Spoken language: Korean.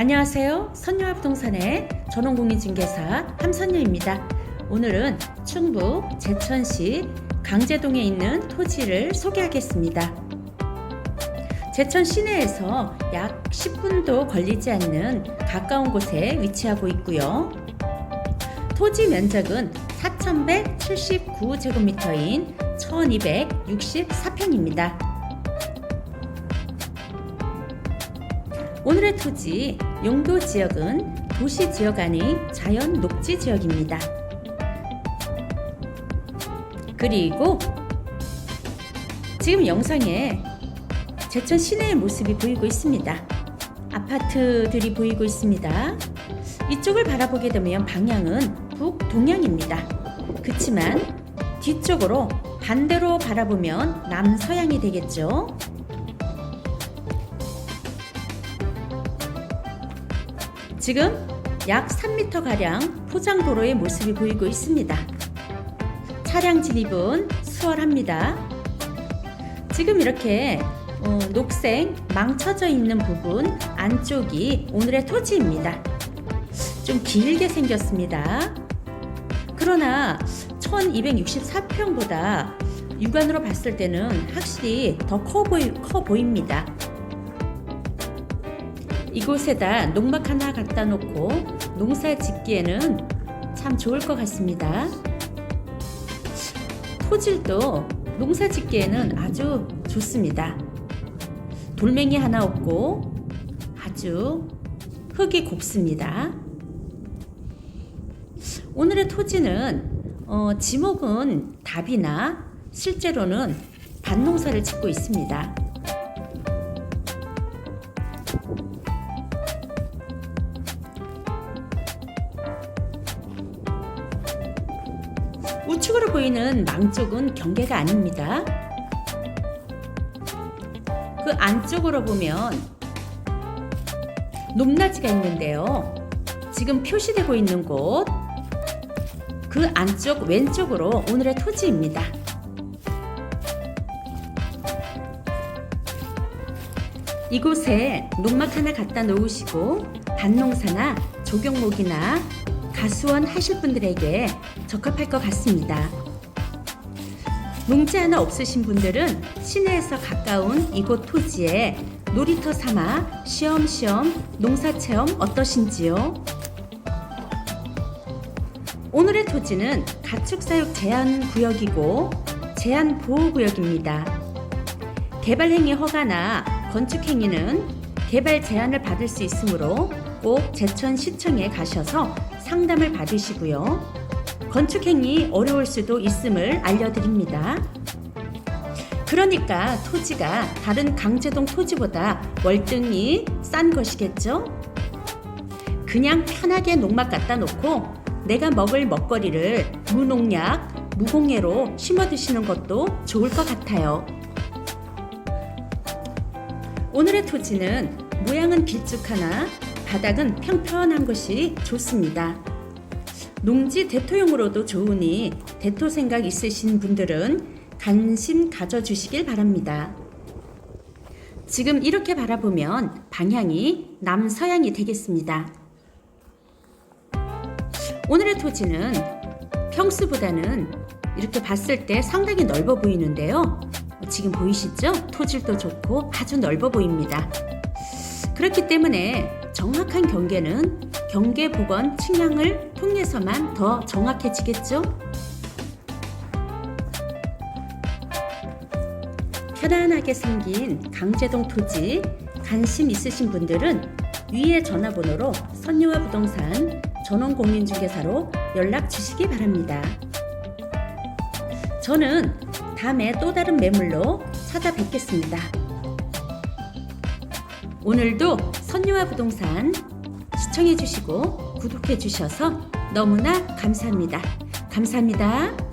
안녕하세요. 선유화 부동산의 전원공인중개사 함선유입니다. 오늘은 충북 제천시 강제동에 있는 토지를 소개하겠습니다. 제천 시내에서 약 10분도 걸리지 않는 가까운 곳에 위치하고 있고요. 토지 면적은 4,179제곱미터인 1,264평입니다. 오늘의 토지 용도 지역은 도시 지역 안의 자연 녹지 지역입니다. 그리고 지금 영상에 제천 시내의 모습이 보이고 있습니다. 아파트들이 보이고 있습니다. 이쪽을 바라보게 되면 방향은 북동향입니다. 그렇지만 뒤쪽으로 반대로 바라보면 남서향이 되겠죠. 지금 약 3m가량 포장도로의 모습이 보이고 있습니다. 차량 진입은 수월합니다. 지금 이렇게 어, 녹색 망쳐져 있는 부분 안쪽이 오늘의 토지입니다. 좀 길게 생겼습니다. 그러나 1264평보다 육안으로 봤을 때는 확실히 더 커 보입니다. 이곳에다 농막 하나 갖다 놓고 농사 짓기에는 참 좋을 것 같습니다. 토질도 농사 짓기에는 아주 좋습니다. 돌멩이 하나 없고 아주 흙이 곱습니다. 오늘의 토지는 어, 지목은 답이나 실제로는 밭농사를 짓고 있습니다. 우측으로 보이는 망 쪽은 경계가 아닙니다. 그 안쪽으로 보면 높낮이가 있는데요. 지금 표시되고 있는 곳, 그 안쪽 왼쪽으로 오늘의 토지입니다. 이곳에 농막 하나 갖다 놓으시고 밭농사나 조경목이나 가수원 하실 분들에게 적합할 것 같습니다. 농지 하나 없으신 분들은 시내에서 가까운 이곳 토지에 놀이터 삼아 쉬엄쉬엄 농사 체험 어떠신지요? 오늘의 토지는 가축사육 제한 구역이고 제한 보호 구역입니다. 개발 행위 허가나 건축 행위는 개발 제한을 받을 수 있으므로 꼭 제천 시청에 가셔서 상담을 받으시고요. 건축 행위 어려울 수도 있음을 알려드립니다. 그러니까 토지가 다른 강제동 토지보다 월등히 싼 것이겠죠? 그냥 편하게 농막 갖다 놓고 내가 먹을 먹거리를 무농약, 무공해로 심어 드시는 것도 좋을 것 같아요. 오늘의 토지는 모양은 길쭉하나 바닥은 평평한 것이 좋습니다. 농지 대토용으로도 좋으니 대토 생각 있으신 분들은 관심 가져주시길 바랍니다. 지금 이렇게 바라보면 방향이 남서향이 되겠습니다. 오늘의 토지는 평수보다는 이렇게 봤을 때 상당히 넓어 보이는데요. 지금 보이시죠? 토질도 좋고 아주 넓어 보입니다. 그렇기 때문에 정확한 경계는 경계 복원 측량을 통해서만 더 정확해지겠죠? 편안하게 생긴 강제동 토지 관심 있으신 분들은 위의 전화번호로 선유화 부동산 전원공인중개사로 연락 주시기 바랍니다. 저는 다음에 또 다른 매물로 찾아뵙겠습니다. 오늘도 선유화 부동산 시청해 주시고 구독해 주셔서 너무나 감사합니다. 감사합니다.